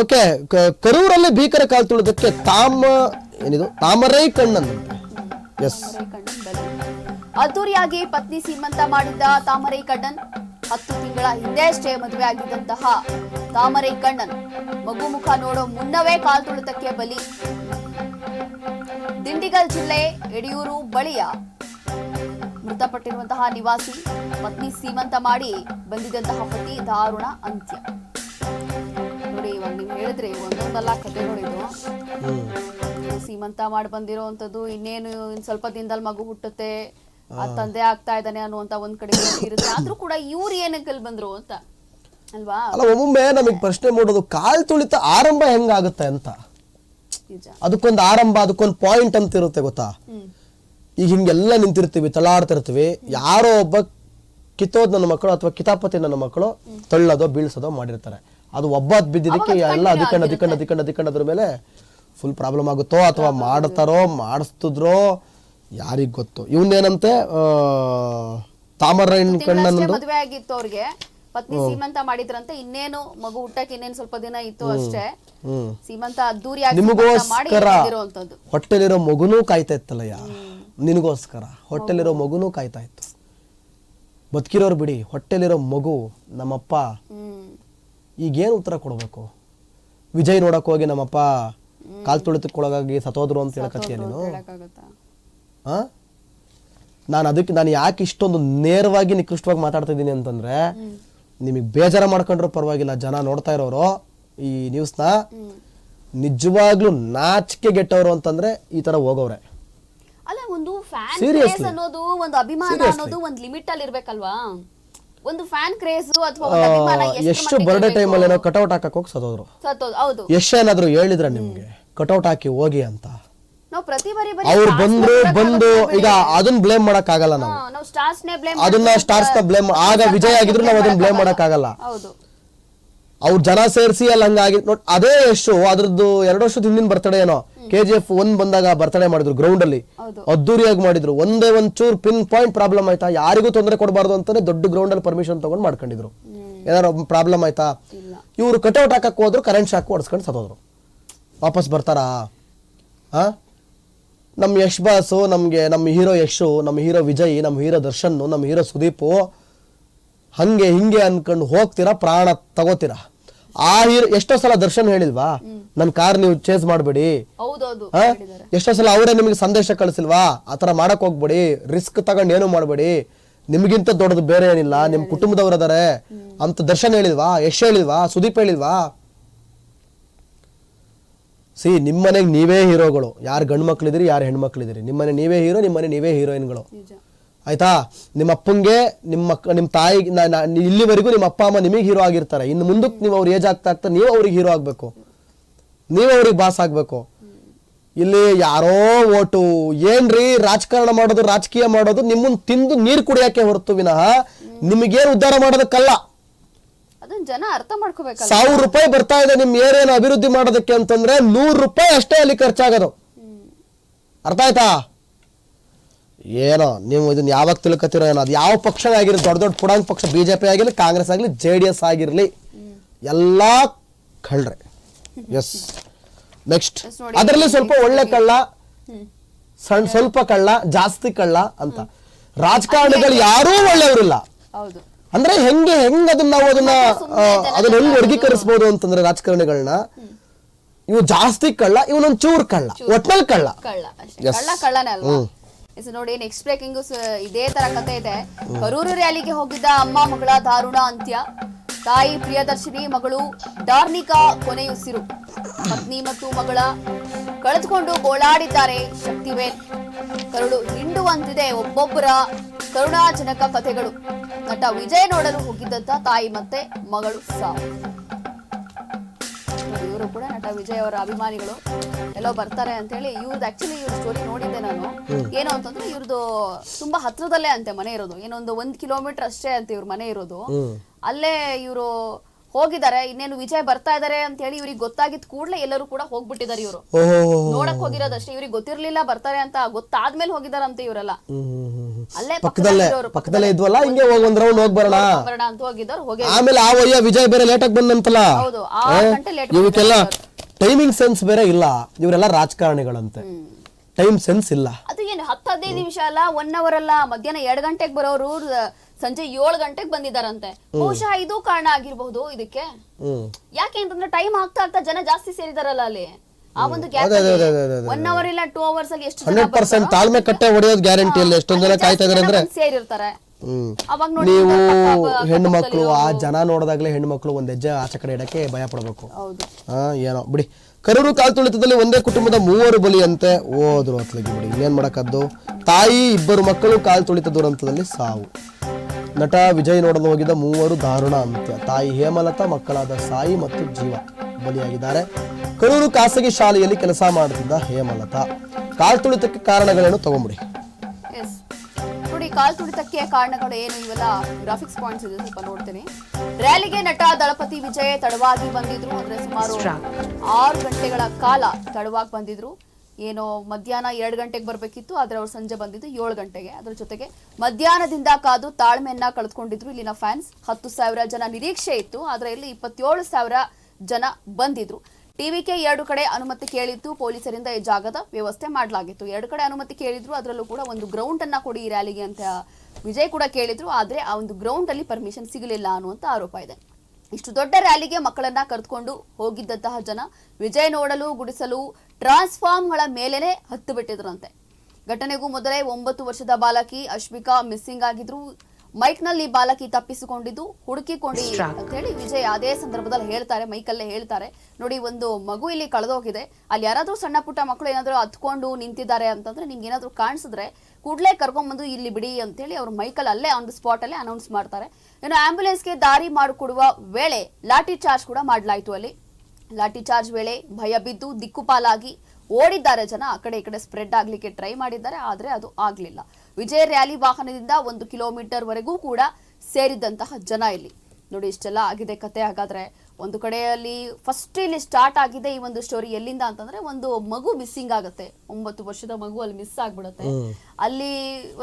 Okay ಕರೂರಲ್ಲಿ ಭೀಕರ ಕಾಲ್ ತುಳಿದಕ್ಕೆ ತಾಮ ಏನಿದು? ತಾಮರೈ S Kannan ಅದ್ದೂರಿಯಾಗಿ ಪತ್ನಿ ಸೀಮಂತ ಮಾಡಿದ್ದ ತಾಮರೈ ಕಣ್ಣನ್ ಹತ್ತು ತಿಂಗಳ ಹಿಂದೆ ಅಷ್ಟೇ ಮದುವೆ ಆಗಿದ್ದಂತಹ ತಾಮರೈ ಕಣ್ಣನ್ ಮಗು ಮುಖ ನೋಡೋ ಮುನ್ನವೇ ಕಾಲ್ ತುಳಿತಕ್ಕೆ ಬಲಿ. ದಿಂಡಿಗಲ್ ಜಿಲ್ಲೆ ಯಡಿಯೂರು ಬಳಿಯ ಮೃತಪಟ್ಟಿರುವಂತಹ ನಿವಾಸಿ ಪತ್ನಿ ಸೀಮಂತ ಮಾಡಿ ಬಂದಿದ್ದಂತಹ ಪತಿ ದಾರುಣ ಅಂತ್ಯ. ಹೇಳಿದ್ರಿ ಒಂದೊಂದಲ್ಲ ಕಥೆಗಳಿದು ಸೀಮಂತ ಮಾಡಿ ಬಂದಿರೋವಂಥದ್ದು ಇನ್ನೇನು ಇನ್ ಸ್ವಲ್ಪ ದಿನದಲ್ಲಿ ಮಗು ಹುಟ್ಟುತ್ತೆ ಆ ತಂದೆ ಆಗ್ತಾ ಇದ್ದಾನೆ ಅನ್ನುವಂತ ಒಂದ್ ಕಡೆ ಇರುತ್ತೆ. ಆದ್ರೂ ಕೂಡ ಇವ್ರು ಏನಕ್ಕೆ ಅಲ್ಲಿ ಬಂದ್ರು ಅಂತ ಅಲ್ವಾ? ಅಲ್ಲ ಒಮ್ಮೊಮ್ಮೆ ನಮಗೆ ಪ್ರಶ್ನೆ ಮಾಡೋದು ಕಾಲ್ ತುಳಿತ ಆರಂಭ ಹೆಂಗಾಗುತ್ತೆ ಅಂತ? ಅದಕ್ಕೊಂದು ಆರಂಭ ಅದಕ್ಕೊಂದು ಪಾಯಿಂಟ್ ಅಂತ ಇರುತ್ತೆ ಗೊತ್ತಾ? ಈಗ ಹಿಂಗೆಲ್ಲ ನಿಂತಿರ್ತೀವಿ ತಳಾಡ್ತಿರ್ತೀವಿ ಯಾರೋ ಒಬ್ಬ ಕಿತ್ತೋದ್ ನನ್ನ ಮಕ್ಕಳು ಅಥವಾ ಕಿತಾಪತಿ ನನ್ನ ಮಕ್ಕಳು ತಳ್ಳೋದೋ ಬೀಳ್ಸೋದೋ ಮಾಡಿರ್ತಾರೆ. ಅದು ಒಬ್ಬ ಬಿದ್ದಿದ್ದಕ್ಕೆ ಎಲ್ಲ ಅದಿಕಂಡ್ ಅದಿಕಂಡ್ ಅದಿಕಂಡ್ ಅದಿಕಂಡ್ ಅದ್ರ ಮೇಲೆ ಫುಲ್ ಪ್ರಾಬ್ಲಮ್ ಆಗುತ್ತೋ ಅಥವಾ ಮಾಡ್ತಾರೋ ಮಾಡಿಸ್ತಿದ್ರೋ ಯಾರಿಗ್ ಗೊತ್ತು. ಇವನ್ನೇನಂತೆ ತಾಮರೈನ್ ಕಣ್ಣನ್ನು ಮದುವೆ ಆಗಿತ್ತು ಅವ್ರಿಗೆ. ಪತ್ನಿ ಸೀಮಂತ ಮಾಡಿದ್ರಂತೆ. ಇನ್ನೇನು ಮಗು ಹುಟ್ಟಕ್ಕೆ ಇನ್ನೇನು ಸ್ವಲ್ಪ ದಿನ ಇತ್ತು ಅಷ್ಟೇ. ಸೀಮಂತ ಅದ್ದೂರಿ ನಿಮಗೋಸ್ಕರ ಹೊಟ್ಟೆಲಿರೋ ಮಗುನೂ ಕಾಯ್ತಾ ಇತ್ತಲ್ಲಯ್ಯ? ನಿನಗೋಸ್ಕರ. ಹೊಟ್ಟೆಲಿರೋ ಮಗುನೂ ಕಾಯ್ತಾ ಇತ್ತು. ಬದುಕಿರೋರು ಬಿಡಿ ಹೊಟ್ಟೆಲಿರೋ ಮಗು ನಮ್ಮಪ್ಪ ಈಗೇನು ಉತ್ತರ ಕೊಡಬೇಕು? ವಿಜಯ್ ನೋಡಕ್ ಹೋಗಿ ನಮ್ಮಪ್ಪ ಕಾಲ್ ತುಳಿತಕ್ಕೊಳಗಾಗಿ ಸತೋದ್ರು ಅಂತ ಹೇಳಕತ್ತೀಯ ನೀನು? ಹಾ ನಾನು ಅದಕ್ಕೆ ನಾನು ಯಾಕೆ ಇಷ್ಟೊಂದು ನೇರವಾಗಿ ನಿಕೃಷ್ಟವಾಗಿ ಮಾತಾಡ್ತಾ ಇದ್ದೀನಿ ಅಂತಂದ್ರೆ ನಿಮಗೆ ಬೇಜಾರ ಮಾಡ್ಕೊಂಡ್ರು ಪರವಾಗಿಲ್ಲ ಜನ ನೋಡ್ತಾ ಇರೋರು ಈ ನ್ಯೂಸ್ನ ನಿಜವಾಗ್ಲೂ ನಾಚಿಕೆ ಗೆಟ್ಟವರು ಅಂತಂದ್ರೆ ಈ ತರ ಹೋಗವ್ರೆ. ಅಲ್ಲ ಒಂದು ಫ್ಯಾನ್. ಅನ್ನೋದು ಒಂದು ಅಭಿಮಾನ ಅನ್ನೋದು ಒಂದು ಲಿಮಿಟ್ ಅಲ್ಲಿ ಇರ್ಬೇಕಲ್ವಾ ಒಂದು ಫ್ಯಾನ್ ಕ್ರೇಜ್ ಅಥವಾ ಒಂದು ಅಭಿಮಾನ ಎಷ್ಟು ಬರ್ಡೆ ಟೈಮ್ ಟೈಮಲ್ಲಿ ಏನೋ ಕಟೌಟ್ ಹಾಕಕ್ ಹೋಗಿ ಸದೋದ್ರು ಸತ್ತೋದು ಹೌದು. ಎಷ್ಟೇನಾದ್ರೂ ಏನಾದ್ರು ಹೇಳಿದ್ರ ನಿಮ್ಗೆ ಕಟೌಟ್ ಹಾಕಿ ಹೋಗಿ ಅಂತ. ನಾವು ಪ್ರತಿ ಬಾರಿ ಬರೀ ಅವ್ರು ಬಂದ್ರು ಬಂದು ಈಗ ಅದನ್ನ ಬ್ಲೇಮ್ ಮಾಡಕ್ ಆಗಲ್ಲ ನಾವು ನಾವು ಸ್ಟಾರ್ಸ್ ನೇ ಬ್ಲೇಮ್ ಅದನ್ನ ಸ್ಟಾರ್ಸ್ನ ಬ್ಲೇಮ್ ಆಗ ವಿಜಯ್ ಆಗಿದ್ರು ನಾವು ಅದನ್ನ ಬ್ಲೇಮ್ ಮಾಡಕ್ ಆಗಲ್ಲ ಹೌದು. ಅವ್ರು ಜನ ಸೇರಿಸಿ ಅಲ್ಲಿ ಹಂಗಾಗಿ ನೋಡಿ ಅದೇ ಎಷ್ಟು ಅದ್ರದ್ದು ಎರಡು ವರ್ಷದ ಹಿಂದಿನ ಬರ್ತಡೇ ಏನೋ ಕೆ ಜಿ ಎಫ್ ಒಂದ್ ಬಂದಾಗ ಬರ್ತಡೆ ಮಾಡಿದ್ರು ಗ್ರೌಂಡ್ ಅಲ್ಲಿ. ಅದ್ದೂರಿಯಾಗಿ ಮಾಡಿದ್ರು. ಒಂದೇ ಒಂದ್ ಚೂರ್ ಪಿನ್ ಪಾಯಿಂಟ್ ಪ್ರಾಬ್ಲಮ್ ಆಯ್ತಾ? ಯಾರಿಗೂ ತೊಂದರೆ ಕೊಡಬಾರ್ದು ಅಂತಾನೆ ದೊಡ್ಡ ಗ್ರೌಂಡ್ ಅಲ್ಲಿ ಪರ್ಮಿಷನ್ ತಗೊಂಡ್ ಮಾಡ್ಕೊಂಡಿದ್ರು. ಏನಾರ ಪ್ರಾಬ್ಲಮ್ ಆಯ್ತಾ? ಇವ್ರು ಕಟೌಟ್ ಹಾಕಕ್ ಹೋದ್ರು ಕರೆಂಟ್ ಶಾಕ್ ಹೊಡ್ಸ್ಕೊಂಡು ಸತೋದ್ರು ವಾಪಸ್ ಬರ್ತಾರಾ? ಆ? ನಮ್ಮ ಯಶ್ ಬಾಸು ನಮಗೆ ನಮ್ಮ ಹೀರೋ ಯಶು ನಮ್ಮ ಹೀರೋ ವಿಜಯ್ ನಮ್ಮ ಹೀರೋ ದರ್ಶನ್ ನಮ್ಮ ಹೀರೋ ಸುದೀಪು ಹಂಗೆ ಹಿಂಗೆ ಅನ್ಕೊಂಡು ಹೋಗ್ತೀರಾ ಪ್ರಾಣ ತಗೋತೀರಾ? ಆ ಹೀರೋ ಎಷ್ಟೋ ಸಲ ದರ್ಶನ್ ಹೇಳಿಲ್ವಾ ನನ್ನ ಕಾರ್ ನೀವು ಚೇಸ್ ಮಾಡಬೇಡಿ. ಎಷ್ಟೋ ಸಲ ಅವರೇ ನಿಮಗೆ ಸಂದೇಶ ಕಳಿಸಿಲ್ವಾ ಆ ಥರ ಮಾಡಕ್ ಹೋಗ್ಬೇಡಿ ರಿಸ್ಕ್ ತಗೊಂಡು ಏನು ಮಾಡಬೇಡಿ. ನಿಮ್ಗಿಂತ ದೊಡ್ಡದು ಬೇರೆ ಏನಿಲ್ಲ ನಿಮ್ಮ ಕುಟುಂಬದವ್ರು ಅದಾರೆ ಅಂತ ದರ್ಶನ್ ಹೇಳಿಲ್ವಾ ಯಶ್ ಹೇಳಿಲ್ವಾ ಸುದೀಪ್ ಹೇಳಿಲ್ವಾ? ಸಿ ನಿಮ್ಮನೆಗೆ ನೀವೇ ಹೀರೋಗಳು. ಯಾರು ಗಂಡು ಮಕ್ಳಿದಿರಿ ಯಾರು ಹೆಣ್ಮಕ್ಳಿದಿರಿ ನಿಮ್ಮನೆ ನೀವೇ ಹೀರೋ ನಿಮ್ಮನೆ ನೀವೇ ಹೀರೋಯಿನ್ಗಳು. ಆಯ್ತಾ? ನಿಮ್ಮ ಅಪ್ಪಂಗೆ ನಿಮ್ಮ ನಿಮ್ಮ ತಾಯಿಗೆ ಇಲ್ಲಿವರೆಗೂ ನಿಮ್ಮ ಅಪ್ಪ ಅಮ್ಮ ನಿಮಗೆ ಹೀರೋ ಆಗಿರ್ತಾರೆ. ಇನ್ನು ಮುಂದಕ್ಕೆ ನೀವು ಅವ್ರು ಏಜ್ ಆಗ್ತಾ ಆಗ್ತಾ ನೀವು ಅವ್ರಿಗೆ ಹೀರೋ ಆಗಬೇಕು. ನೀವು ಅವ್ರಿಗೆ ಬಾಸ್ ಆಗಬೇಕು. ಇಲ್ಲಿ ಯಾರೋ ಓಟು. ಏನ್ರಿ ರಾಜಕಾರಣ ಮಾಡೋದು ರಾಜಕೀಯ ಮಾಡೋದು ನಿಮ್ಮನ್ನ ತಿಂದು ನೀರು ಕುಡಿಯಕ್ಕೆ ಹೊರತು ವಿನಃ ನಿಮಗೇನು ಉದ್ಧಾರ ಮಾಡೋದಕ್ಕಲ್ಲ. ಜನ ಅರ್ಥ ಮಾಡ್ಕೋಬೇಕು ಸಾವಿರ ರೂಪಾಯಿ ಬರ್ತಾ ಇದೆ ನಿಮ್ ಏರಿಯಾನ ಅಭಿವೃದ್ಧಿ ಮಾಡೋದಕ್ಕೆ ಅಂತಂದ್ರೆ ನೂರು ರೂಪಾಯಿ ಅಷ್ಟೇ ಅಲ್ಲಿ ಖರ್ಚಾಗೋದು. ಅರ್ಥ ಆಯ್ತಾ? ಏನೋ ನೀವು ಇದನ್ನ ಯಾವಾಗ ತಿಳ್ಕೊತಿರೋ ಏನೋ ಅದು ಯಾವ ಪಕ್ಷ ಆಗಿರಲಿ ದೊಡ್ಡ ದೊಡ್ಡ ಪುಡಾಂಗ್ ಪಕ್ಷ ಬಿಜೆಪಿ ಆಗಿರಲಿ ಕಾಂಗ್ರೆಸ್ ಆಗಲಿ ಜೆ ಡಿ ಎಸ್ ಆಗಿರಲಿ ಎಲ್ಲ ಕಳ್ರೆ. ಎಸ್. ನೆಕ್ಸ್ಟ್. ಅದರಲ್ಲಿ ಸ್ವಲ್ಪ ಒಳ್ಳೆ ಕಳ್ಳ ಸಣ್ಣ ಸ್ವಲ್ಪ ಕಳ್ಳ ಜಾಸ್ತಿ ಕಳ್ಳ ಅಂತ. ರಾಜಕಾರಣಿಗಳು ಯಾರೂ ಒಳ್ಳೆಯವರಿಲ್ಲ. ಅಂದ್ರೆ ಹೆಂಗೆ ಹೆಂಗ್ ಅದನ್ನ ನಾವು ಅದನ್ನ ಅದನ್ನ ಹೆಂಗ್ ವರ್ಗೀಕರಿಸಬಹುದು ಅಂತಂದ್ರೆ ರಾಜಕಾರಣಿಗಳನ್ನ ಇವು ಜಾಸ್ತಿ ಕಳ್ಳ ಇವನೊಂದ್ ಚೂರ್ ಕಳ್ಳ ಒಟ್ನಲ್ಲಿ ಕಳ್ಳ. ನೋಡಿ ನೆಕ್ಸ್ಟ್ ಬ್ರೇಕಿಂಗ್ ಇದೇ ತರ ಕತೆ ಇದೆ. ಕರೂರು ರ್ಯಾಲಿಗೆ ಹೋಗಿದ್ದ ಅಮ್ಮ ಮಗಳ ದಾರುಣ ಅಂತ್ಯ. ತಾಯಿ ಪ್ರಿಯದರ್ಶಿನಿ, ಮಗಳು ಡಾರ್ನಿಕಾ ಕೊನೆಯುಸಿರು ಪತ್ನಿ ಮತ್ತು ಮಗಳ ಕಳೆದುಕೊಂಡು ಗೋಳಾಡಿದ್ದಾರೆ ಶಕ್ತಿವೇಲ್. ಕರುಳು ಹಿಂಡುವಂತಿದೆ ಒಬ್ಬೊಬ್ಬರ ಕರುಣಾಜನಕ ಕಥೆಗಳು. ನಟ ವಿಜಯ್ ನೋಡಲು ಹೋಗಿದ್ದಂತ ತಾಯಿ ಮತ್ತೆ ಮಗಳು ಸಾವು. ಇವರು ಕೂಡ ನಟ ವಿಜಯ್ ಅವರ ಅಭಿಮಾನಿಗಳು. ಎಲ್ಲೋ ಬರ್ತಾರೆ ಅಂತ ಹೇಳಿ ಇವ್ರದ್ದು ಆಕ್ಚುಲಿ ಇವ್ರ ಸ್ಟೋರಿ ನೋಡಿದ್ದೆ ನಾನು. ಏನು ಅಂತಂದ್ರೆ ಇವ್ರದ್ದು ತುಂಬಾ ಹತ್ರದಲ್ಲೇ ಅಂತೆ ಮನೆ ಇರೋದು. ಏನೊಂದು ಒಂದ್ ಕಿಲೋಮೀಟರ್ ಅಷ್ಟೇ ಅಂತ ಇವ್ರ ಮನೆ ಇರೋದು. ಅಲ್ಲೇ ಇವರು ಹೋಗಿದ್ದಾರೆ ಇನ್ನೇನು ವಿಜಯ್ ಬರ್ತಾ ಇದಾರೆ ಅಂತ ಹೇಳಿ ಇವ್ರಿಗೆ ಗೊತ್ತಾಗಿದ್ ಕೂಡಲೇ ಎಲ್ಲರೂ ಕೂಡ ಹೋಗ್ಬಿಟ್ಟಿದ್ದಾರೆ ಇವರು. ನೋಡಕ್ ಹೋಗಿರೋದಷ್ಟೇ. ಇವ್ರಿಗೆ ಗೊತ್ತಿರ್ಲಿಲ್ಲ ಬರ್ತಾರೆ ಅಂತ ಗೊತ್ತಾದ್ಮೇಲೆ ಹೋಗಿದಾರಂತೆ ಇವರೆಲ್ಲ. ಅಲ್ಲೇ ಪಕ್ಕದಲ್ಲೇ ಪಕ್ಕದಲ್ಲೇ ಇದ್ವಲ್ಲ? ಹಿಂಗೆ ಹೋಗಿ ಒಂದ್ ರೌಂಡ್ ಹೋಗಿ ಬರೋಣ. ಬರೋಣ ಅಂತ ಹೋಗಿದ್ದವ್ರು ಹೋಗಿ ಆಮೇಲೆ ಆ ಒಯ್ಯ ವಿಜಯ್ ಬೇರೆ ಲೇಟಾಗಿ ಬಂದಂತಲ್ಲ ಹೌದು ಆರು ಗಂಟೆ ಲೇಟ್ ಇವಕ್ಕೆಲ್ಲ ಟೈಮಿಂಗ್ ಸೆನ್ಸ್ ಬೇರೆ ಇಲ್ಲ. ಇವರೆಲ್ಲ ರಾಜಕಾರಣಿಗಳಂತೆ. ಟೈಮ್ ಸೆನ್ಸ್ ಇಲ್ಲ. ಅದು ಏನು ಹತ್ತು ಹದಿನೈದು ನಿಮಿಷ ಅಲ್ಲ ಒನ್ ಅವರ್ ಅಲ್ಲ ಮಧ್ಯಾಹ್ನ ಎರಡ್ ಗಂಟೆಗೆ ಬರೋರು ಸಂಜೆ ಏಳು ಗಂಟೆಗೆ ಬಂದಿದಾರಂತೆ ಬಹುಶಃ ಇದು ಕಾರಣ ಆಗಿರಬಹುದು ಇದಕ್ಕೆ. ಯಾಕೆ ಅಂತಂದ್ರೆ ಟೈಮ್ ಆಗ್ತಾ ಆಗ್ತಾ ಜನ ಜಾಸ್ತಿ ಸೇರಿದಾರಲ್ಲ ಅಲ್ಲಿ. ಆ ಒಂದು ಗ್ಯಾಪ್ ಅದೇ, ಅದೇ, ಅದೇ, ಅದೇ, ಒನ್ ಅವರ್ ಇಲ್ಲ ಟೂ ಅವರ್ಸ್ ಅಲ್ಲಿ ಎಷ್ಟು ಜನ ಹಂಡ್ರೆಡ್ ಪರ್ಸೆಂಟ್ ತಾಳ್ಮೆ ಕಟ್ಟೆ ಹೊಡೆಯೋದು ಗ್ಯಾರಂಟಿ ಇಲ್ಲ. ಎಷ್ಟೊಂದ್ ಜನ ಕಾಯ್ತಾ ಇದಾರೆ ಅಂದ್ರೆ ಸೇರಿರ್ತಾರೆ. ನೀವು ಹೆಣ್ಣು ಮಕ್ಕಳು ಆ ಜನ ನೋಡಿದಾಗಲೇ ಹೆಣ್ಣು ಮಕ್ಕಳು ಒಂದ್ ಹೆಜ್ಜೆ ಆಚೆ ಕಡೆ ಇಡಕ್ಕೆ ಭಯ ಪಡಬೇಕು. ಏನೋ ಬಿಡಿ. ಕರೂರು ಕಾಲ್ತುಳಿತದಲ್ಲಿ ಒಂದೇ ಕುಟುಂಬದ ಮೂವರು ಬಲಿಯಂತೆ. ಹೋದ್ರು ಅತ್ಲಿಗೆ ಬಿಡಿ. ಇನ್ನೇನ್ ಮಾಡಕ್ಕದ್ದು? ತಾಯಿ ಇಬ್ಬರು ಮಕ್ಕಳು ಕಾಲ್ತುಳಿತ ದುರಂತದಲ್ಲಿ ಸಾವು. ನಟ ವಿಜಯ್ ನೋಡಲು ಹೋಗಿದ್ದ ಮೂವರು ದಾರುಣ ಅಂತ್ಯ. ತಾಯಿ ಹೇಮಲತಾ ಮಕ್ಕಳಾದ ಸಾಯಿ ಮತ್ತು ಜೀವ ಬಲಿಯಾಗಿದ್ದಾರೆ. ಕರೂರು ಖಾಸಗಿ ಶಾಲೆಯಲ್ಲಿ ಕೆಲಸ ಮಾಡುತ್ತಿದ್ದ ಹೇಮಲತಾ. ಕಾಲ್ತುಳಿತಕ್ಕೆ ಕಾರಣಗಳೇನು ತಗೊಂಬಿಡಿ. ಎಸ್ ನೋಡಿ ಕಾಲ್ ತುಳಿತಕ್ಕೆ ಕಾರಣಗಳು ಏನು ಇವೆಲ್ಲ? ಗ್ರಾಫಿಕ್ಸ್ ಪಾಯಿಂಟ್ಸ್ ಇದೆ ಸ್ವಲ್ಪ ನೋಡ್ತೀನಿ. ರ್ಯಾಲಿಗೆ ನಟ ದಳಪತಿ ವಿಜಯ್ ತಡವಾಗಿ ಬಂದಿದ್ರು. ಅಂದ್ರೆ ಸುಮಾರು ಆರು ಗಂಟೆಗಳ ಕಾಲ ತಡವಾಗಿ ಬಂದಿದ್ರು. ಏನೋ ಮಧ್ಯಾಹ್ನ ಎರಡು ಗಂಟೆಗೆ ಬರಬೇಕಿತ್ತು ಆದ್ರೆ ಅವ್ರು ಸಂಜೆ ಬಂದಿದ್ದು ಏಳು ಗಂಟೆಗೆ. ಅದರ ಜೊತೆಗೆ ಮಧ್ಯಾಹ್ನದಿಂದ ಕಾದು ತಾಳ್ಮೆಯನ್ನ ಕಳೆದುಕೊಂಡಿದ್ರು ಇಲ್ಲಿನ ಫ್ಯಾನ್ಸ್ ಹತ್ತು ಸಾವಿರ ಜನ ನಿರೀಕ್ಷೆ ಇತ್ತು ಆದ್ರೆ ಇಲ್ಲಿ ಇಪ್ಪತ್ತೇಳು ಸಾವಿರ ಜನ ಬಂದಿದ್ರು. ಟಿವಿಕೆ ಎರಡು ಕಡೆ ಅನುಮತಿ ಕೇಳಿತ್ತು ಪೊಲೀಸರಿಂದ ಈ ಜಾಗದ ವ್ಯವಸ್ಥೆ ಮಾಡಲಾಗಿತ್ತು. ಎರಡು ಕಡೆ ಅನುಮತಿ ಕೇಳಿದ್ರು, ಅದರಲ್ಲೂ ಕೂಡ ಒಂದು ಗ್ರೌಂಡ್ ಅನ್ನ ಕೊಡಿ ಈ ರ್ಯಾಲಿಗೆ ಅಂತ ವಿಜಯ್ ಕೂಡ ಕೇಳಿದ್ರು. ಆದ್ರೆ ಆ ಒಂದು ಗ್ರೌಂಡ್ ಅಲ್ಲಿ ಪರ್ಮಿಷನ್ ಸಿಗಲಿಲ್ಲ ಅನ್ನುವಂತ ಆರೋಪ ಇದೆ. ಇಷ್ಟು ದೊಡ್ಡ ರ್ಯಾಲಿಗೆ ಮಕ್ಕಳನ್ನ ಕರೆದುಕೊಂಡು ಹೋಗಿದ್ದಂತಹ ಜನ ವಿಜಯ್ ನೋಡಲು, ಗುಡಿಸಲು ಟ್ರಾನ್ಸ್ಫಾರ್ಮ್ಗಳ ಮೇಲೇನೆ ಹತ್ತು ಬಿಟ್ಟಿದ್ರಂತೆ. ಘಟನೆಗೂ ಮೊದಲೇ ಒಂಬತ್ತು ವರ್ಷದ ಬಾಲಕಿ ಅಶ್ವಿಕಾ ಮಿಸ್ಸಿಂಗ್ ಆಗಿದ್ರು. ಮೈಕ್ನಲ್ಲಿ ಬಾಲಕಿ ತಪ್ಪಿಸಿಕೊಂಡಿದ್ದು ಹುಡುಕಿಕೊಂಡಿ ಅಂತ ಹೇಳಿ ವಿಜಯ್ ಅದೇ ಸಂದರ್ಭದಲ್ಲಿ ಹೇಳ್ತಾರೆ ಮೈಕಲ್ಲೇ ಹೇಳ್ತಾರೆ. ನೋಡಿ ಒಂದು ಮಗು ಇಲ್ಲಿ ಕಳೆದೋಗಿದೆ. ಅಲ್ಲಿ ಯಾರಾದ್ರೂ ಸಣ್ಣ ಪುಟ್ಟ ಮಕ್ಕಳು ಏನಾದ್ರೂ ಹತ್ಕೊಂಡು ನಿಂತಿದ್ದಾರೆ ಅಂತಂದ್ರೆ ನಿಮ್ಗೆ ಏನಾದ್ರೂ ಕಾಣಿಸಿದ್ರೆ ಕೂಡ್ಲೇ ಕರ್ಕೊಂಡ್ಬಂದು ಇಲ್ಲಿ ಬಿಡಿ ಅಂತ ಹೇಳಿ ಅವ್ರು ಮೈಕಲ್ ಅಲ್ಲೇ ಆನ್ ದ ಸ್ಪಾಟ್ ಅಲ್ಲೇ ಅನೌನ್ಸ್ ಮಾಡ್ತಾರೆ. ಇನ್ನು ಆಂಬ್ಯುಲೆನ್ಸ್ಗೆ ದಾರಿ ಮಾಡಿಕೊಡುವ ವೇಳೆ ಲಾಠಿ ಚಾರ್ಜ್ ಕೂಡ ಮಾಡಲಾಯಿತು ಅಲ್ಲಿ. ಲಾಠಿ ಚಾರ್ಜ್ ವೇಳೆ ಭಯ ಬಿದ್ದು ದಿಕ್ಕುಪಾಲಾಗಿ ಓಡಿದ್ದಾರೆ ಜನ ಆ ಕಡೆ ಈ ಕಡೆ ಸ್ಪ್ರೆಡ್ ಆಗ್ಲಿಕ್ಕೆ ಟ್ರೈ ಮಾಡಿದ್ದಾರೆ ಆದ್ರೆ ಅದು ಆಗ್ಲಿಲ್ಲ. ವಿಜಯ ರ್ಯಾಲಿ ವಾಹನದಿಂದ ಒಂದು ಕಿಲೋಮೀಟರ್ ವರೆಗೂ ಕೂಡ ಸೇರಿದಂತಹ ಜನ ಇಲ್ಲಿ. ನೋಡಿ ಇಷ್ಟೆಲ್ಲ ಆಗಿದೆ ಕತೆ. ಹಾಗಾದ್ರೆ ಒಂದು ಕಡೆಯಲ್ಲಿ ಫಸ್ಟ್ ಇಲ್ಲಿ ಸ್ಟಾರ್ಟ್ ಆಗಿದೆ ಈ ಒಂದು ಸ್ಟೋರಿ ಎಲ್ಲಿಂದ ಅಂತಂದ್ರೆ ಒಂದು ಮಗು ಮಿಸ್ಸಿಂಗ್ ಆಗುತ್ತೆ. ಒಂಬತ್ತು ವರ್ಷದ ಮಗು ಅಲ್ಲಿ ಮಿಸ್ ಆಗ್ಬಿಡುತ್ತೆ. ಅಲ್ಲಿ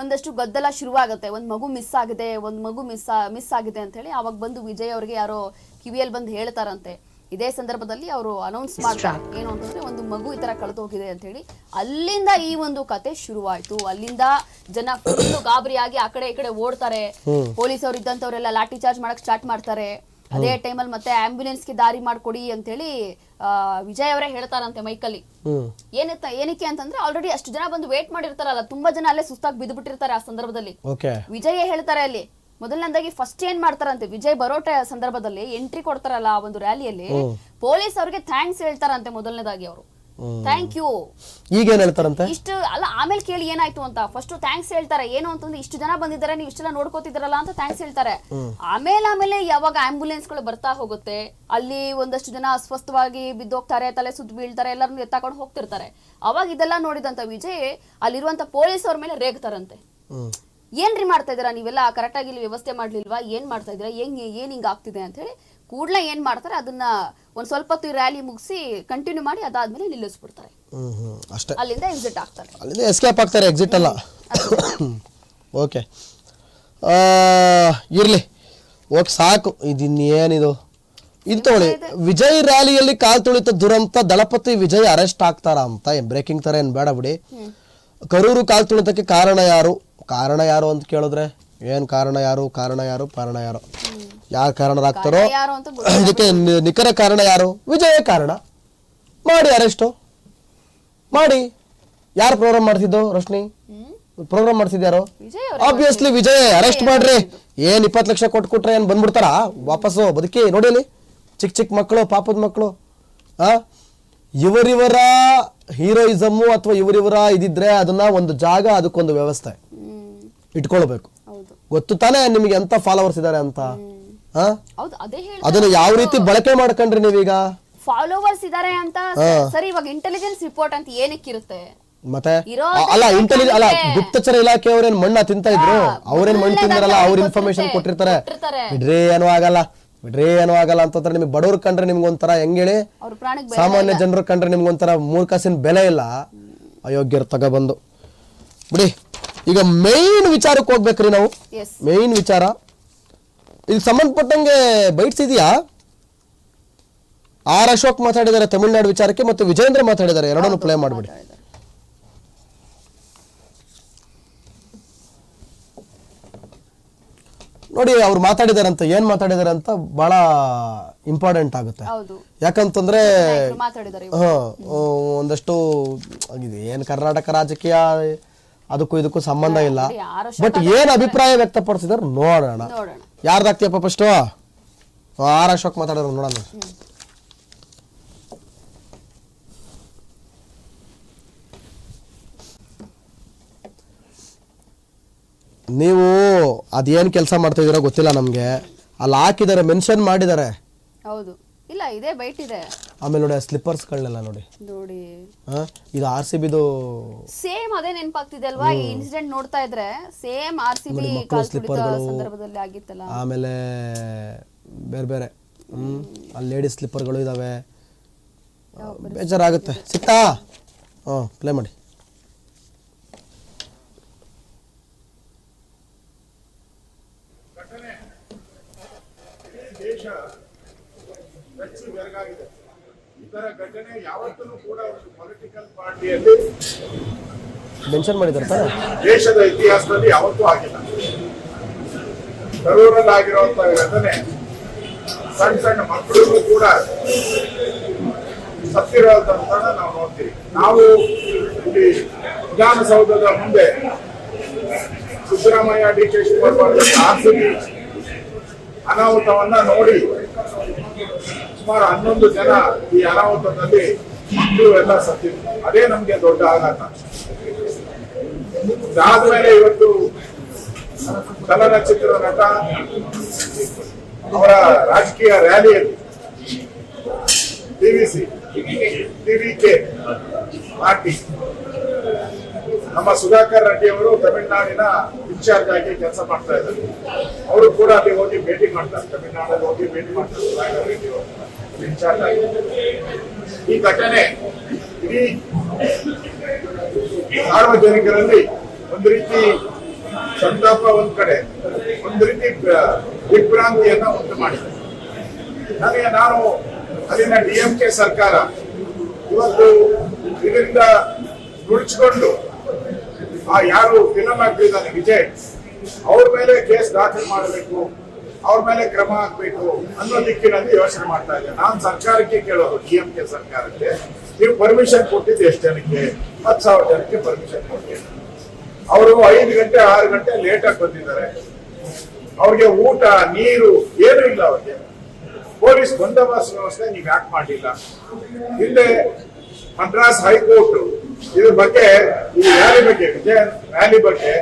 ಒಂದಷ್ಟು ಗದ್ದಲ ಶುರುವಾಗುತ್ತೆ. ಒಂದ್ ಮಗು ಮಿಸ್ ಆಗಿದೆ ಒಂದ್ ಮಗು ಮಿಸ್ ಮಿಸ್ ಆಗಿದೆ ಅಂತ ಹೇಳಿ ಅವಾಗ ಬಂದು ವಿಜಯ್ ಅವ್ರಿಗೆ ಯಾರೋ ಕಿವಿಯಲ್ಲಿ ಬಂದು ಹೇಳ್ತಾರಂತೆ. ಇದೇ ಸಂದರ್ಭದಲ್ಲಿ ಅವರು ಅನೌನ್ಸ್ ಮಾಡ್ತಾರೆ. ಏನು ಅಂತಂದ್ರೆ ಒಂದು ಮಗು ಈ ತರ ಕಳೆದು ಹೋಗಿದೆ ಅಂತ ಹೇಳಿ ಅಲ್ಲಿಂದ ಈ ಒಂದು ಕತೆ ಶುರುವಾಯ್ತು. ಅಲ್ಲಿಂದ ಜನ ಫುಲ್ ಗಾಬರಿಯಾಗಿ ಆ ಕಡೆ ಈ ಕಡೆ ಓಡ್ತಾರೆ. ಪೊಲೀಸ್ ಅವ್ರು ಇದ್ದಂತವ್ರೆಲ್ಲ ಲಾಠಿ ಚಾರ್ಜ್ ಮಾಡಕ್ ಸ್ಟಾರ್ಟ್ ಮಾಡ್ತಾರೆ. ಅದೇ ಟೈಮಲ್ಲಿ ಮತ್ತೆ ಆಂಬ್ಯುಲೆನ್ಸ್ಗೆ ದಾರಿ ಮಾಡ್ಕೊಡಿ ಅಂತೇಳಿ ಆ, ವಿಜಯ್ ಅವರೇ ಹೇಳ್ತಾರಂತೆ ಮೈಕಲ್ಲಿ. ಏನಿತ್ತ ಏನಕ್ಕೆ ಅಂತಂದ್ರೆ ಆಲ್ರೆಡಿ ಅಷ್ಟು ಜನ ಬಂದು ವೇಟ್ ಮಾಡಿರ್ತಾರಲ್ಲ. ತುಂಬಾ ಜನ ಅಲ್ಲೇ ಸುಸ್ತಾಗಿ ಬಿದ್ದು ಬಿಟ್ಟಿರ್ತಾರೆ ಆ ಸಂದರ್ಭದಲ್ಲಿ. ವಿಜಯ್ ಹೇಳ್ತಾರೆ ಅಲ್ಲಿ ಮೊದಲನೇದಾಗಿ ಫಸ್ಟ್ ಏನ್ ಮಾಡ್ತಾರಂತೆ ವಿಜಯ್ ಬರೋಟ ಸಂದರ್ಭದಲ್ಲಿ ಎಂಟ್ರಿ ಕೊಡ್ತಾರಲ್ಲ ಆ ಒಂದು ರ್ಯಾಲಿಯಲ್ಲಿ ಪೊಲೀಸ್ ಅವ್ರಿಗೆ ಥ್ಯಾಂಕ್ಸ್ ಹೇಳ್ತಾರಂತೆ ಮೊದಲನೇದಾಗಿ ಅವರು. ಥ್ಯಾಂಕ್ ಯು ಈಗೇನ್ ಹೇಳ್ತಾರಂತೆ? ಇಷ್ಟು ಅಲ್ಲ ಆಮೇಲೆ ಕೇಳಿ ಏನಾಯ್ತು ಅಂತ. ಫಸ್ಟ್ ಥ್ಯಾಂಕ್ಸ್ ಹೇಳ್ತಾರೆ. ಏನು ಅಂತಂದ್ರೆ ಇಷ್ಟು ಜನ ಬಂದಿದ್ದಾರೆ ನೀವು ಇಷ್ಟೆಲ್ಲ ನೋಡ್ಕೋತಿದ್ರಲ್ಲ ಅಂತ ಥ್ಯಾಂಕ್ಸ್ ಹೇಳ್ತಾರೆ. ಆಮೇಲೆ ಆಮೇಲೆ ಯಾವಾಗ ಆಂಬ್ಯುಲೆನ್ಸ್ಗಳು ಬರ್ತಾ ಹೋಗುತ್ತೆ ಅಲ್ಲಿ ಒಂದಷ್ಟು ಜನ ಅಸ್ವಸ್ಥವಾಗಿ ಬಿದ್ದೋಗ್ತಾರೆ ತಲೆ ಸುತ್ತ ಬೀಳ್ತಾರೆ ಎಲ್ಲರನ್ನು ಎತ್ತಾಕೊಂಡು ಹೋಗ್ತಿರ್ತಾರೆ. ಅವಾಗ ಇದೆಲ್ಲ ನೋಡಿದಂತ ವಿಜಯ್ ಅಲ್ಲಿರುವಂತ ಪೊಲೀಸ್ ಅವ್ರ ಮೇಲೆ ರೇಗ್ತಾರಂತೆ. ಏನ್ರಿ ಮಾಡ್ತಾ ಇದ್ದೀರಾ? ನೀವೆಲ್ಲ ಕರೆಕ್ಟ್ ಆಗಿ ಇಲ್ಲಿ ವ್ಯವಸ್ಥೆ ಮಾಡ್ಲಿಲ್ವಾ? ಏನ್ ಮಾಡ್ತಾ ಇದೀರಾ ಹೆಂಗ್ ಏನ್ ಹಿಂಗ್ ಆಗ್ತಿದೆ ಅಂತ ಹೇಳಿ ಕೂಡ್ಲ ಏನ್ ಮಾಡ್ತಾರೆ ಅದನ್ನ ಒಂದ್ ಸ್ವಲ್ಪ ಹೊತ್ತು ರ್ಯಾಲಿ ಮುಗಿಸಿ ಕಂಟಿನ್ಯೂ ಮಾಡಿ ಅದಾದ್ಮೇಲೆ ನಿಲ್ಲಿಸ್ಬಿಡ್ತಾರೆ. ಅಷ್ಟೇ. ಅಲ್ಲಿಂದ ಎಕ್ಸಿಟ್ ಆಗ್ತಾರೆ. ಅಲ್ಲಿಂದ ಎಸ್ಕೇಪ್ ಆಗ್ತಾರೆ ಎಕ್ಸಿಟ್ ಅಲ್ಲ. ಓಕೆ ಇರಲಿ. ಓಕೆ ಸಾಕು. ಇದಿನ್ನೇನಿದು? ಇದು ತಗೊಳ್ಳಿ. ವಿಜಯ್ ರ್ಯಾಲಿಯಲ್ಲಿ ಕಾಲ್ ತುಳಿತ ದುರಂತ ದಳಪತಿ ವಿಜಯ್ ಅರೆಸ್ಟ್ ಆಗ್ತಾರ ಅಂತ. ಬ್ರೇಕಿಂಗ್ ತರ ಏನ್ ಬೇಡ ಬಿಡಿ. ಕರೂರು ಕಾಲ್ ತುಳಿತಕ್ಕೆ ಕಾರಣ ಯಾರು? ಕಾರಣ ಯಾರು ಅಂತ ಕೇಳಿದ್ರೆ ಏನ್ ಕಾರಣ ಯಾರು ಕಾರಣ ಯಾರು ಕಾರಣ ಯಾರು? ಯಾರು ಕಾರಣರಾಗ್ತಾರೋ ಯಾರು ಅಂತ ಇದಕ್ಕೆ ನಿ- ನಿಖರ ಕಾರಣ ಯಾರು? ವಿಜಯ ಕಾರಣ. ಮಾಡಿ ಅರೆಸ್ಟು ಮಾಡಿ. ಯಾರು ಪ್ರೋಗ್ರಾಮ್ ಮಾಡ್ತಿದ್ದು ರೋಶ್ನಿ? ಹ್ಮ್. ಪ್ರೋಗ್ರಾಮ್ ಮಾಡ್ತಿದ್ಯಾರು ವಿಜಯ್ ಆಬ್ವಿಯಸ್ಲಿ ವಿಜಯ್ ಅರೆಸ್ಟ್ ಮಾಡ್ರಿ. ಏನ್ ಇಪ್ಪತ್ತು ಲಕ್ಷ ಕೊಟ್ಟು ಕೊಟ್ರೆ ಏನ್ ಬಂದ್ಬಿಡ್ತಾರ? ವಾಪಸ್ಸು ಬದುಕಿ ನೋಡಿಲಿ ಅಲ್ಲಿ ಚಿಕ್ಕ ಚಿಕ್ಕ ಮಕ್ಕಳು ಪಾಪದ ಮಕ್ಕಳು. ಆ? ಇವರಿವರ ಹೀರೋಯಿಸಮ್ಮು ಅಥವಾ ಇವರಿವರ ಇದಿದ್ರೆ ಅದನ್ನ ಒಂದು ಜಾಗ ಅದಕ್ಕೊಂದು ವ್ಯವಸ್ಥೆ. ಇಟ್ಕೊಳ್ಬೇಕು. ಗೊತ್ತು ತಾನೇ ನಿಮಗೆ ಎಂತ ಫಾಲೋವರ್ಸ್ ಇದಾರೆ ಅಂತ? ಅದನ್ನ ಯಾವ ರೀತಿ ಬಳಕೆ ಮಾಡ್ಕೊಂಡ್ರಿ ನೀವೀಗ? ಫಾಲೋವರ್ಸ್ ಇದಾರೆ ಅಂತ ಸರಿ ಇವಾಗ ಇಂಟೆಲಿಜೆನ್ಸ್ ರಿಪೋರ್ಟ್ ಅಂತ ಏನಕ್ಕಿರುತ್ತೆ? ಮತ್ತೆ? ಅಲ್ಲ ಇಂಟೆಲಿಜೆನ್ಸ್ ಅಲ್ಲ ಗುಪ್ತಚರ ಇಲಾಖೆ ಅವ್ರೇನ್ ಮಣ್ಣ ತಿಂತ ಇದ್ರು? ಅವ್ರೇನ್ ಮಣ್ಣು ತಿಂದಾರಲ್ಲ ಅವ್ರ ಇನ್ಫಾರ್ಮೇಶನ್ ಕೊಟ್ಟಿರ್ತಾರೆ. ಬಿಡ್ರಿ ಏನೂ ಆಗಲ್ಲ. ಬಿಡ್ರಿ ಏನೂ ಆಗಲ್ಲ ಅಂತಂದ್ರೆ ನಿಮಗೆ ಬಡವ್ರು ಕಂಡ್ರೆ ನಿಮ್ಗೆ ಒಂಥರ ಹೆಂಗ್ ಹೇಳಿ? ಸಾಮಾನ್ಯ ಜನರು ಕಂಡ್ರೆ ನಿಮ್ಗೆ ಒಂಥರ ಮೂರ್ ಕಾಸಿನ ಬೆಲೆ ಇಲ್ಲ. ಅಯೋಗ್ಯರು ತಗೊಬಂದು. ಬಿಡಿ. ಈಗ ಮೇನ್ ವಿಚಾರಕ್ಕೆ ಹೋಗ್ಬೇಕ್ರಿ ನಾವು. ಮೇನ್ ವಿಚಾರ. ಇದು ಸಂಬಂಧಪಟ್ಟಂಗೆ ಬೈಟ್ಸ್ ಇದೆಯಾ? ಆರ್ ಅಶೋಕ್ ಮಾತಾಡಿದ್ದಾರೆ ತಮಿಳುನಾಡು ವಿಚಾರಕ್ಕೆ ಮತ್ತು ವಿಜೇಂದ್ರ ಮಾತಾಡಿದ್ದಾರೆ ಎರಡನ್ನು ಪ್ಲೇ ಮಾಡಿಬಿಡಿ. ನೋಡಿ ಅವ್ರು ಮಾತಾಡಿದಾರಂತ. ಅಂತ ಏನ್ ಮಾತಾಡಿದಾರೆ ಅಂತ ಬಹಳ ಇಂಪಾರ್ಟೆಂಟ್ ಆಗುತ್ತೆ. ಯಾಕಂತಂದ್ರೆ ಒಂದಷ್ಟು ಆಗಿದೆ. ಏನ್ ಕರ್ನಾಟಕ ರಾಜಕೀಯ ಅದಕ್ಕೂ ಇದಕ್ಕೂ ಸಂಬಂಧ ಇಲ್ಲ. ಬಟ್ ಏನ್ ಅಭಿಪ್ರಾಯ ವ್ಯಕ್ತಪಡಿಸಿದಾರೆ ನೋಡೋಣ. ನೋಡೋಣ. ಯಾರ್ದಾಗ್ತೀಯಪ್ಪ ಫಸ್ಟ್ ಆರ್ ಅಶೋಕ್ ಮಾತಾಡೋರು ನೋಡೋಣ. ನೀವು ಅದೇನ್ ಕೆಲಸ ಮಾಡ್ತಾ ಇದೀರೋ ಗೊತ್ತಿಲ್ಲ ನಮ್ಗೆ. ಅಲ್ಲಿ ಹಾಕಿದ್ದಾರೆ ಮೆನ್ಷನ್ ಮಾಡಿದ್ದಾರೆ. ಹೌದು. ಇಲ್ಲ ಇದೇ ಬೈಟ್ ಇದೆ. ಆಮೇಲೆ ನೋಡಿ ಸ್ಲಿಪ್ಪರ್ಸ್ಗಳನ್ನೆಲ್ಲ ನೋಡಿ. ನೋಡಿ. ಆ, ಇದು ಆರ್ ಸಿ ಬಿದು ಸೇಮ್ ಅದೇ ನೆನಪಾಗ್ತಿದೆ ಅಲ್ವಾ? ಈ ಇನ್ಸಿಡೆಂಟ್ ನೋಡ್ತಾ ಇದ್ರೆ ಸೇಮ್ ಆರ್ ಸಿ ಬಿ ಕಾಲ್ ಸಂದರ್ಭದಲ್ಲಿ ಆಗಿತ್ತಲ್ಲ. ಆಮೇಲೆ ಬೇರೆ ಬೇರೆ. ಹ್ಮ್ ಅಲ್ಲಿ ಲೇಡೀಸ್ ಸ್ಲಿಪ್ಪರ್ಗಳು ಇದಾವೆ. ಬೇಜಾರಾಗುತ್ತೆ. ಸಿಕ್ತಾ? ಹ್ಞೂ ಪ್ಲೇ ಮಾಡಿ. ದೇಶ ಬೆಚ್ಚಿ ಬೆರಗಾಗಿದೆ ಇತರ ತರ ಘಟನೆ ಯಾವತ್ತೂ ಕೂಡ ಒಂದು ಪೊಲಿಟಿಕಲ್ ಪಾರ್ಟಿಯಲ್ಲಿ ಮೆನ್ಷನ್ ಮಾಡಿದ್ದಾರೆ ಸರ್ ದೇಶದ ಇತಿಹಾಸದಲ್ಲಿ ಯಾವತ್ತೂ ಆಗಿಲ್ಲ. ಕರೂರಲ್ಲಿ ಆಗಿರುವಂತಹ ಘಟನೆ ಸಣ್ಣ ಸಣ್ಣ ಮಕ್ಕಳಿಗೂ ಕೂಡ ಸತ್ತಿರೋದಂತ ನಾವು ನೋಡ್ತೀವಿ. ನಾವು ಇಲ್ಲಿ ವಿಧಾನಸೌಧದ ಮುಂದೆ ಸಿದ್ದರಾಮಯ್ಯ, ಡಿ ಕೆ ಶಿವಕುಮಾರ್ ಆರ್ಸಿಬಿ ಅನಾಹುತವನ್ನ ನೋಡಿ ಸುಮಾರು ಹನ್ನೊಂದು ಜನ ಈ ಅನಾಹುತದಲ್ಲಿ ಎಲ್ಲ ಸತ್ತಿದ್ರು ಅದೇ ನಮ್ಗೆ ದೊಡ್ಡ ಆಘಾತ. ಅದಾದ್ಮೇಲೆ ಇವತ್ತು ಚಲನಚಿತ್ರ ನಟ ಅವರ ರಾಜಕೀಯ ರ್ಯಾಲಿಯಲ್ಲಿ ಟಿವಿಸಿ ಟಿವಿಕೆ ಪಾರ್ಟಿ ನಮ್ಮ ಸುಧಾಕರ್ ರೆಡ್ಡಿ ಅವರು ತಮಿಳುನಾಡಿನ ಇನ್ಚಾರ್ಜ್ ಆಗಿ ಕೆಲಸ ಮಾಡ್ತಾ ಇದ್ದಾರೆ. ಅವರು ಕೂಡ ಅಲ್ಲಿ ಹೋಗಿ ಭೇಟಿ ಮಾಡ್ತಾರೆ. ತಮಿಳುನಾಡಲ್ಲಿ ಹೋಗಿ ಭೇಟಿ ಮಾಡ್ತಾರೆ ಸುಧಾಕರ್ ರೆಡ್ಡಿ ಅವರು. ಇನ್ಚಾರ್ಜ್ ಆಗಿ ಈ ಘಟನೆ ಇಡೀ ಸಾರ್ವಜನಿಕರಲ್ಲಿ ಒಂದು ರೀತಿ ಸಂತಾಪ ಒಂದ್ ಕಡೆ, ಒಂದು ರೀತಿ ವಿಭ್ರಾಂತಿಯನ್ನ ಉಂಟು ಮಾಡಿದೆ. ನನಗೆ ನಾನು ಅಲ್ಲಿನ ಡಿ ಎಂ ಕೆ ಸರ್ಕಾರ ಇವತ್ತು ಇದರಿಂದ ನುಡಿಸ್ಕೊಂಡು ಆ ಯಾರು ಫಿಲಂ ಇದ್ದಾರೆ ವಿಜಯ್ ಅವ್ರ ಮೇಲೆ ಕೇಸ್ ದಾಖಲು ಮಾಡಬೇಕು, ಅವ್ರ ಮೇಲೆ ಕ್ರಮ ಹಾಕ್ಬೇಕು ಅನ್ನೋ ದಿಕ್ಕಿನಲ್ಲಿ ಯೋಚನೆ ಮಾಡ್ತಾ ಇದ್ದೆ. ನಾನು ಸರ್ಕಾರಕ್ಕೆ ಕೇಳೋದು, ಡಿ ಎಂ ಕೆ ಸರ್ಕಾರಕ್ಕೆ. ನೀವು ಪರ್ಮಿಷನ್ ಕೊಟ್ಟಿದ್ದು ಎಷ್ಟು ಜನಕ್ಕೆ? ಹತ್ತು ಸಾವಿರ ಜನಕ್ಕೆ ಪರ್ಮಿಷನ್ ಕೊಟ್ಟಿದ್ದು. ಅವರು ಐದು ಗಂಟೆ, ಆರು ಗಂಟೆ ಲೇಟ್ ಆಗಿ ಬಂದಿದ್ದಾರೆ. ಅವ್ರಿಗೆ ಊಟ, ನೀರು ಏನು ಇಲ್ಲ ಅವ್ರಿಗೆ. ಪೊಲೀಸ್ ಬಂದೋಬಸ್ತ್ ವ್ಯವಸ್ಥೆ ನೀವು ಯಾಕೆ ಮಾಡಿಲ್ಲ ಹಿಂದೆ ಮದ್ರಾಸ್ ಹೈಕೋರ್ಟ್ ಇದ್ರ ಬಗ್ಗೆ, ಈ ರ್ಯಾಲಿ ಬಗ್ಗೆ, ವಿಜಯ ರ್ಯಾಲಿ ಬಗ್ಗೆ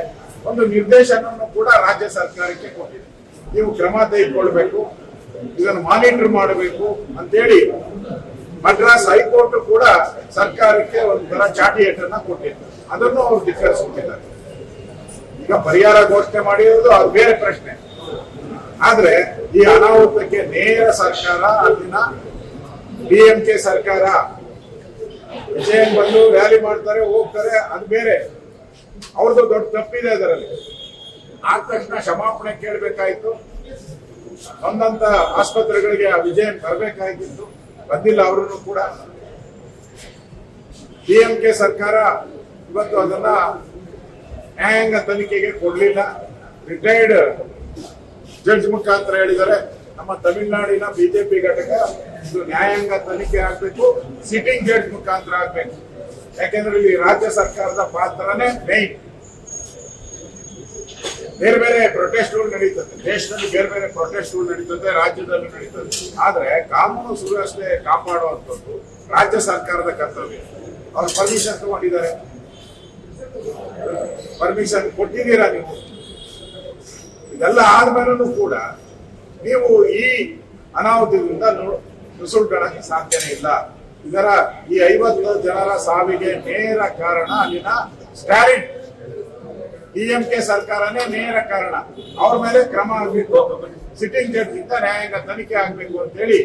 ಒಂದು ನಿರ್ದೇಶನವನ್ನು ಕೂಡ ರಾಜ್ಯ ಸರ್ಕಾರಕ್ಕೆ ಕೊಟ್ಟಿದೆ. ನೀವು ಕ್ರಮ ತೆಗೆದುಕೊಳ್ಬೇಕು, ಇದನ್ನು ಮಾನಿಟರ್ ಮಾಡಬೇಕು ಅಂತೇಳಿ ಮದ್ರಾಸ್ ಹೈಕೋರ್ಟ್ ಕೂಡ ಸರ್ಕಾರಕ್ಕೆ ಒಂದು ತರ ಚಾಟಿಯೇಟನ್ನ ಕೊಟ್ಟಿದ್ದರು ಅದನ್ನು ಅವರು ಧಿಕ್ಕರಿಸ್ಕೊಂಡಿದ್ದಾರೆ ಈಗ ಪರಿಹಾರ ಘೋಷಣೆ ಮಾಡಿರೋದು ಅದು ಬೇರೆ ಪ್ರಶ್ನೆ. ಆದ್ರೆ ಈ ಅನಾಹುತಕ್ಕೆ ನೇರ ಸರ್ಕಾರ ಅಲ್ಲಿನ ಡಿಎಂಕೆ ಸರ್ಕಾರ ವಿಜಯನ್ ಬಂದು ರ್ಯಾಲಿ ಮಾಡ್ತಾರೆ, ಹೋಗ್ತಾರೆ, ಅದು ಬೇರೆ. ಅವ್ರದ್ದು ದೊಡ್ಡ ತಪ್ಪಿದೆ ಅದರಲ್ಲಿ. ಆದ ತಕ್ಷಣ ಕ್ಷಮಾಪಣೆ ಕೇಳಬೇಕಾಯ್ತು. ಬಂದಂತ ಆಸ್ಪತ್ರೆಗಳಿಗೆ ಆ ವಿಜಯನ್ ಬರಬೇಕಾಗಿತ್ತು ಬಂದಿಲ್ಲ ಅವರನ್ನು ಕೂಡ. ಡಿಎಂಕೆ ಸರ್ಕಾರ ಇವತ್ತು ಅದನ್ನ ನ್ಯಾಯಾಂಗ ತನಿಖೆಗೆ ಕೊಡ್ಲಿಲ್ಲ. ರಿಟೈರ್ಡ್ ಜಡ್ಜ್ ಮುಖಾಂತರ ಹೇಳಿದ್ದಾರೆ. ನಮ್ಮ ತಮಿಳುನಾಡಿನ ಬಿಜೆಪಿ ಘಟಕ ಇದು ನ್ಯಾಯಾಂಗ ತನಿಖೆ ಆಗ್ಬೇಕು ಸಿಟಿಂಗ್ ಜಡ್ಜ್ ಮುಖಾಂತರ ಆಗ್ಬೇಕು. ಯಾಕೆಂದ್ರೆ ಇಲ್ಲಿ ರಾಜ್ಯ ಸರ್ಕಾರದ ಪಾತ್ರನೇ ಮೇನ್ ಬೇರೆ ಬೇರೆ ಪ್ರೊಟೆಸ್ಟ್ಗಳು ನಡೀತದೆ. ದೇಶದಲ್ಲಿ ಬೇರೆ ಬೇರೆ ಪ್ರೊಟೆಸ್ಟ್ಗಳು ನಡೀತದೆ, ರಾಜ್ಯದಲ್ಲೂ ನಡೀತದೆ. ಆದ್ರೆ ಕಾನೂನು ಸುವ್ಯವಸ್ಥೆ ಕಾಪಾಡುವಂಥದ್ದು ರಾಜ್ಯ ಸರ್ಕಾರದ ಕರ್ತವ್ಯ. ಅವ್ರು ಪರ್ಮಿಷನ್ ತಗೊಂಡಿದ್ದಾರೆ. ಪರ್ಮಿಷನ್ ಕೊಟ್ಟಿದ್ದೀರಾ ನೀವು? ಇದೆಲ್ಲ ಆದ್ಮೇಲೂ ಕೂಡ ನೀವು ಈ ಅನಾಹುತದಿಂದ ನುಸುಳ್ಕೊಳ್ಳಕ್ಕೆ ಸಾಧ್ಯನೇ ಇಲ್ಲ. ಇದರ ಈ ಐವತ್ತು ಜನರ ಸಾವಿಗೆ ನೇರ ಕಾರಣ ಅಲ್ಲಿನ ಸ್ಟ್ಯಾಲಿನ್ ಡಿಎಂಕೆ ಸರ್ಕಾರನೇ ನೇರ ಕಾರಣ. ಅವ್ರ ಮೇಲೆ ಕ್ರಮ ಆಗಬೇಕು. ಸಿಟ್ಟಿಂಗ್ ಜಡ್ಜ್ ಇಂದ ನ್ಯಾಯಾಂಗ ತನಿಖೆ ಆಗ್ಬೇಕು ಅಂತ ಹೇಳಿ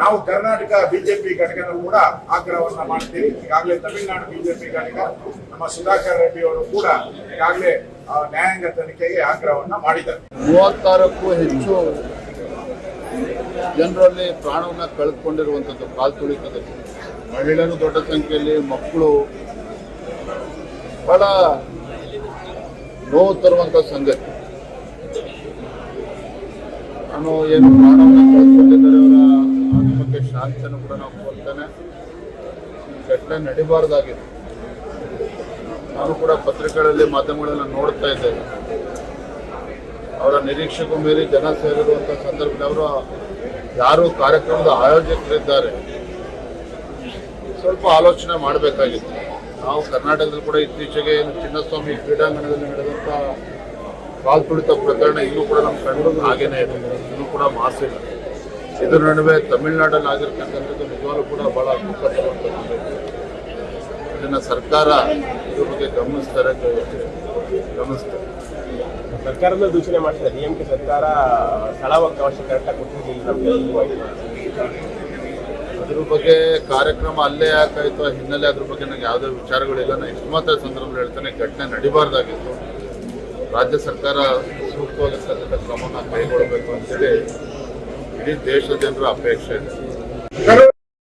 ನಾವು ಕರ್ನಾಟಕ ಬಿಜೆಪಿ ಘಟಕನ ಕೂಡ ಆಗ್ರಹವನ್ನ ಮಾಡ್ತೀವಿ. ಈಗಾಗಲೇ ತಮಿಳುನಾಡು ಬಿಜೆಪಿ ಘಟಕ, ನಮ್ಮ ಸುಧಾಕರ್ ರೆಡ್ಡಿ ಅವರು ಕೂಡ ಈಗಾಗಲೇ ನ್ಯಾಯಾಂಗ ತನಿಖೆಗೆ ಆಗ್ರಹವನ್ನ ಮಾಡಿದ್ದಾರೆ. ಮೂವತ್ತಾರಕ್ಕೂ ಹೆಚ್ಚು ಜನರಲ್ಲಿ ಪ್ರಾಣವನ್ನ ಕಳೆದುಕೊಂಡಿರುವಂಥದ್ದು ಕಾಲ್ ತುಳಿತದಲ್ಲಿ ಮಹಿಳೆಯರು ದೊಡ್ಡ ಸಂಖ್ಯೆಯಲ್ಲಿ ಮಕ್ಕಳು ಬಹಳ ನೋವು ತರುವಂತ ಸಂಗತಿ. ನಾನು ಏನು ಪ್ರಾಣವನ್ನ ಕಳೆದುಕೊಂಡಿದ್ದಾರೆ ಅವರ ಆತ್ಮಕ್ಕೆ ಶಾಂತಿಯನ್ನು ಕೂಡ ನಾವು ಕೋರ್ತೇನೆ ಈ ಘಟನೆ ನಡಿಬಾರ್ದಾಗಿದೆ. ನಾನು ಕೂಡ ಪತ್ರಿಕೆಗಳಲ್ಲಿ ಮಾಧ್ಯಮಗಳಲ್ಲಿ ನೋಡ್ತಾ ಇದ್ದೇನೆ. ಅವರ ನಿರೀಕ್ಷೆಗೂ ಮೀರಿ ಜನ ಸೇರಿರುವಂಥ ಸಂದರ್ಭದಲ್ಲಿ ಅವರು ಯಾರು ಕಾರ್ಯಕ್ರಮದ ಆಯೋಜಕರಿದ್ದಾರೆ? ಸ್ವಲ್ಪ ಆಲೋಚನೆ ಮಾಡಬೇಕಾಗಿತ್ತು. ನಾವು ಕರ್ನಾಟಕದಲ್ಲಿ ಕೂಡ ಇತ್ತೀಚೆಗೆ ಚಿನ್ನಸ್ವಾಮಿ ಕ್ರೀಡಾಂಗಣದಲ್ಲಿ ನಡೆದಂಥ ಕಾಲ್ ತುಳಿತ ಪ್ರಕರಣ ಇನ್ನೂ ಕೂಡ ನಮ್ಮ ಕಣ್ಣು ಹಾಗೇನೇ ಇದೆ. ಇನ್ನೂ ಕೂಡ ಮಾಸಿಲ್ಲ ಇದರ ನಡುವೆ ತಮಿಳುನಾಡಲ್ಲಿ ಆಗಿರ್ತಕ್ಕಂಥದ್ದು ನಿಜವಾಗ್ಲೂ ಕೂಡ ಬಹಳ ದುಃಖ ತರುವಂಥದ್ದು ಇದನ್ನ ಸರ್ಕಾರ ಇದ್ರ ಬಗ್ಗೆ ಗಮನಿಸ್ತಾರೆ ಗಮನಿಸ್ತಾರೆ. ಸರ್ಕಾರದ ದೂಷಣೆ ಮಾಡ್ತಾರೆ, ಡಿ ಎಂ ಕೆ ಸರ್ಕಾರ ಸ್ಥಳಾವಕಾಶ ಕರೆಕ್ಟಾಗಿ ಕೊಟ್ಟಿರಲಿಲ್ಲ ಅದ್ರ ಬಗ್ಗೆ ಕಾರ್ಯಕ್ರಮ ಅಲ್ಲೇ ಯಾಕಾಯ್ತು ಆ ಹಿನ್ನೆಲೆ ಅದ್ರ ಬಗ್ಗೆ ನನಗೆ ಯಾವುದೇ ವಿಚಾರಗಳಿಲ್ಲ ನಾನು ಇಷ್ಟು ಮಾತ್ರ ಸಂದರ್ಭದಲ್ಲಿ ಹೇಳ್ತಾನೆ, ಘಟನೆ ನಡಿಬಾರ್ದಾಗಿತ್ತು. ರಾಜ್ಯ ಸರ್ಕಾರ ಸೂಕ್ತವಾದ ಸೂಕ್ತವಾಗಿರ್ತಕ್ಕಂಥ ಕ್ರಮವನ್ನು ಕೈಗೊಳ್ಳಬೇಕು ಅಂತೇಳಿ ಇಡೀ ದೇಶದ ಜನರ ಅಪೇಕ್ಷೆ